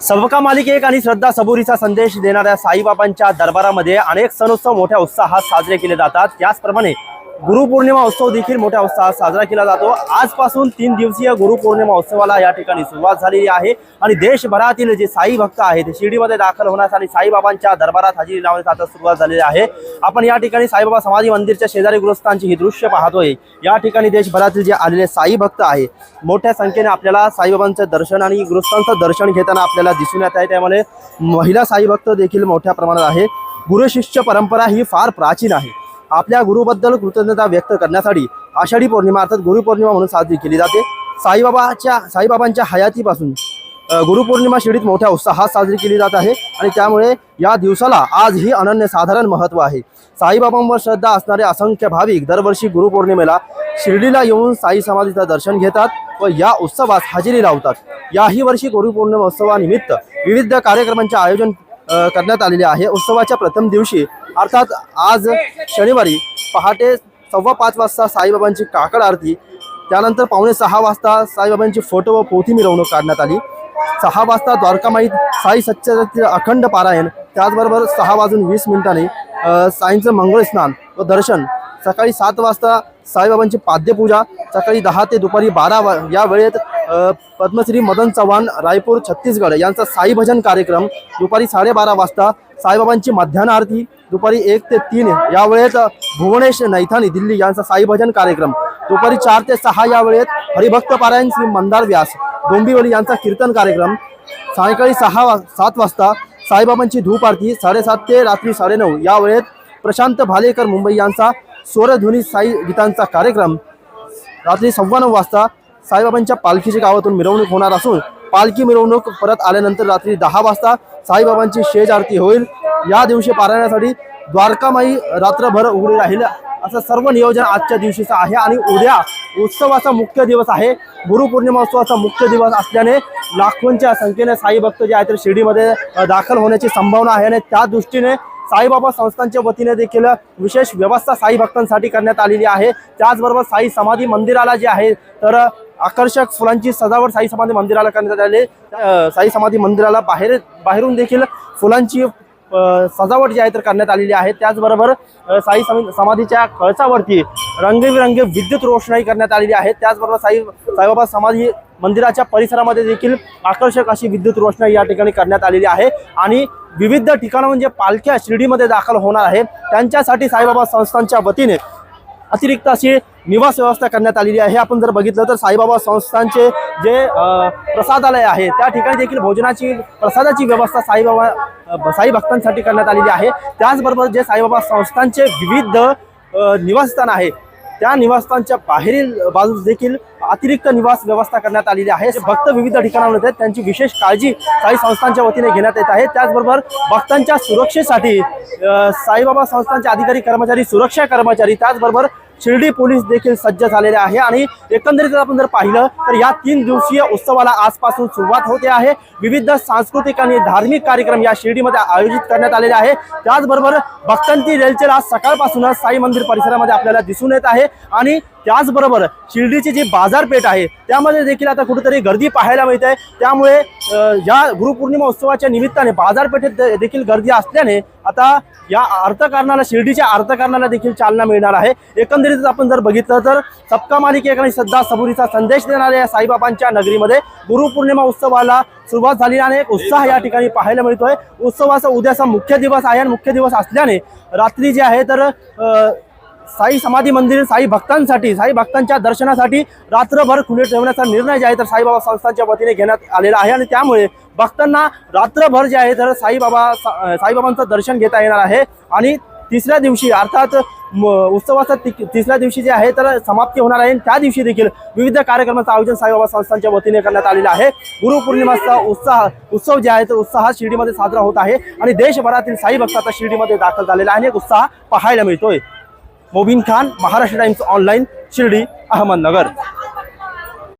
सबका मालिक एक आणि श्रद्धा सबुरीचा संदेश देणाऱ्या साईबाबांच्या दरबारामध्ये अनेक सण उत्सव मोठ्या उत्साहात साजरे केले जातात. त्याचप्रमाणे गुरुपौर्णिमा उत्सव देखील मोठ्या उत्साहात साजरा केला जातो. आजपासून तीन दिवसीय गुरुपौर्णिमा उत्सवाला या ठिकाणी सुरुवात झालेली आहे. आणि देशभरातील जे साई भक्त आहेत ते शिर्डीमध्ये दाखल होण्यासाठी साईबाबांच्या दरबारात हजेरी लावण्यास आता सुरुवात झालेली आहे. आपण या ठिकाणी साईबाबा समाधी मंदिरच्या शेजारी गृहस्थांची ही दृश्य पाहतोय. या ठिकाणी देशभरातील जे आलेले साई भक्त आहे मोठ्या संख्येने आपल्याला साईबाबांचं दर्शन आणि गुरुस्थांचं दर्शन घेताना आपल्याला दिसून येत आहे. त्यामुळे महिला साई भक्त देखील मोठ्या प्रमाणात आहे. गुरुशिष्य परंपरा ही फार प्राचीन आहे. आपल्या गुरुबद्दल कृतज्ञता व्यक्त करण्यासाठी आषाढी पौर्णिमा अर्थात गुरुपौर्णिमा म्हणून साजरी केली जाते. साईबाबाच्या साईबाबांच्या हयातीपासून गुरुपौर्णिमा शिर्डीत मोठ्या उत्साहात साजरी केली जात आहे आणि त्यामुळे या दिवसाला आजही अनन्यसाधारण महत्त्व आहे. साईबाबांवर श्रद्धा असणारे असंख्य भाविक दरवर्षी गुरुपौर्णिमेला शिर्डीला येऊन साई समाधीचं दर्शन घेतात व या उत्सवास हजेरी लावतात. याही वर्षी गुरुपौर्णिमा उत्सवानिमित्त विविध कार्यक्रमांचे आयोजन करण्यात आलेले आहे. उत्सवाच्या प्रथम दिवशी अर्थात आज शनिवारी पहाटे सव्वा पाच वाजता साईबाबांची काकड आरती त्यानंतर पावणे सहा वाजता साईबाबांची फोटो व पोथी मिरवणूक काढण्यात आली. सहा वाजता द्वारकामाईत साई सच्चरित्र अखंड पारायण त्याचबरोबर सहा वाजून वीस मिनिटांनी साईंचं मंगळ स्नान व दर्शन. सकाळी सात वाजता साईबाबांची पाद्यपूजा सकाळी दहा ते दुपारी बारा वा या वेळेत पद्मश्री मदन चव्हाण रायपूर छत्तीसगड यांचा साई भजन कार्यक्रम दुपारी साडेबारा वाजता साईबाबांची मध्यान्ह आरती दुपारी एक ते तीन या वेळेत भुवनेश नैथानी दिल्ली यांचा साई भजन कार्यक्रम. दुपारी चार ते सहा या वेळेत हरिभक्त पारायण श्री मंदार व्यास डोंबिवली यांचा कीर्तन कार्यक्रम. सायंकाळी सहा वा सात वाजता साईबाबांची धूप आरती साडेसात ते रात्री साडेनऊ या वेळेत प्रशांत भालेकर मुंबई यांचा स्वरध्वनी साई गीतांचा कार्यक्रम. रात्री सव्वा नऊ वाजता साईबाबांच्या पालखीची गावातून मिरवणूक होणार असून पालखी मिरवणूक परत आल्यानंतर रात्री दहा वाजता साईबाबांची शेज आरती होईल. या दिवशी पारायणासाठी द्वारकामाई रात्रभर उघडी राहील. असं सर्व नियोजन आजच्या दिवशीचं आहे आणि उद्या उत्सवाचा मुख्य दिवस आहे. गुरुपौर्णिमा उत्सवाचा मुख्य दिवस असल्याने लाखोंच्या संख्येने साई भक्त जे आहेत तर शिर्डीमध्ये दाखल होण्याची संभावना आहे. आणि त्या दृष्टीने साईबाबा संस्थांच्या वतीने देखील विशेष व्यवस्था साई भक्तांसाठी करण्यात आलेली आहे. त्याचबरोबर साई समाधी मंदिराला जे आहे तर आकर्षक फुलांची सजावट साई समाधी मंदिराला करण्यात आले साई समाधी मंदिराला बाहेर बाहेरून देखील फुलांची सजावट जी आहे तर करण्यात आलेली आहे. त्याचबरोबर साई समी- समाधीच्या कळसावरती रंगबिरंगी विद्युत रोषणाई करण्यात आलेली आहे. त्याचबरोबर साई साईबाबा समाधी मंदिराच्या परिसरामध्ये देखील आकर्षक अशी विद्युत रोषणाई या ठिकाणी करण्यात आलेली आहे. आणि विविध ठिकाणाहून जे म्हणजे पालख्या शिर्डीमध्ये दाखल होणार आहे. त्यांच्यासाठी साईबाबा संस्थांच्या वतीने अतिरिक्त अशी निवास व्यवस्था करण्यात आलेली आहे. आपण जर बघितलं तर साईबाबा संस्थांचे जे प्रसादालय आहे त्या ठिकाणी देखील भोजनाची प्रसादाची व्यवस्था साईबाबा साई भक्तांसाठी करण्यात आलेली आहे. त्याचबरोबर जे साईबाबा संस्थांचे विविध निवासस्थान आहे त्या निवासस्थानच्या बाहेरील बाजूस देखील अतिरिक्त निवास व्यवस्था करण्यात आलेली आहे. भक्त विविध ठिकाणांमध्ये आहेत त्यांची विशेष काळजी साई संस्थांच्या वतीने घेण्यात येत आहे. त्याचबरोबर भक्तांच्या सुरक्षेसाठी साईबाबा संस्थांचे अधिकारी कर्मचारी सुरक्षा कर्मचारी त्याचबरोबर शिर्डी पोलीस देखील सज्ज झालेले आहे आणि एकंदरीत आपण जर पाहिलं तर या तीन दिवसीय उत्सवाला आजपासून सुरुवात होते आहे. विविध सांस्कृतिक आणि धार्मिक कार्यक्रम या शिर्डीमध्ये आयोजित करण्यात आलेले आहे. त्याचबरोबर भक्तांची रेलचेल आज सकाळपासूनच साई मंदिर परिसरामध्ये आपल्याला दिसून येत आहे. आणि त्याचबरोबर शिर्डीची जी बाजारपेठ आहे त्यामध्ये देखील आता कुठेतरी गर्दी पाहायला मिळते. त्यामुळे या गुरुपौर्णिमा उत्सवाच्या निमित्ताने बाजारपेठेत देखील गर्दी असल्याने आता या अर्थकारणाला शिर्डीच्या अर्थकारणाला देखील चालना मिळणार आहे. एकंदरीतच आपण जर बघितलं तर सबका मालिके आणि श्रद्धा सबुरीचा संदेश देणाऱ्या या साईबाबांच्या नगरीमध्ये गुरुपौर्णिमा उत्सवाला सुरुवात झाली आणि एक उत्साह या ठिकाणी पाहायला मिळतोय. उत्सवाचा उद्याचा मुख्य दिवस आहे आणि मुख्य दिवस असल्याने रात्री जे आहे तर साई समाधी मंदिर साई भक्तांसाठी साई भक्तांच्या दर्शनासाठी रात्रभर खुले ठेवण्याचा निर्णय जे आहे तर साईबाबा संस्थांच्या वतीने घेण्यात आलेला आहे आणि त्यामुळे भक्तांना रात्रभर जे आहे तर साईबाबा साईबाबांचं दर्शन घेता येणार आहे. आणि तिसऱ्या दिवशी अर्थात उत्सवाचा तिसऱ्या दिवशी जे आहे तर समाप्ती होणार आहे. आणि त्या दिवशी देखील विविध कार्यक्रमाचं आयोजन साईबाबा संस्थांच्या वतीने करण्यात आलेलं आहे. गुरुपौर्णिमाचा उत्साह उत्सव जे आहे तर उत्साह शिर्डीमध्ये साजरा होत आहे आणि देशभरातील साई भक्त आता शिर्डीमध्ये दाखल झालेला आहे आणि एक उत्साह पाहायला मिळतोय. Mobin Khan Maharashtra Times online Shirdi Ahmednagar.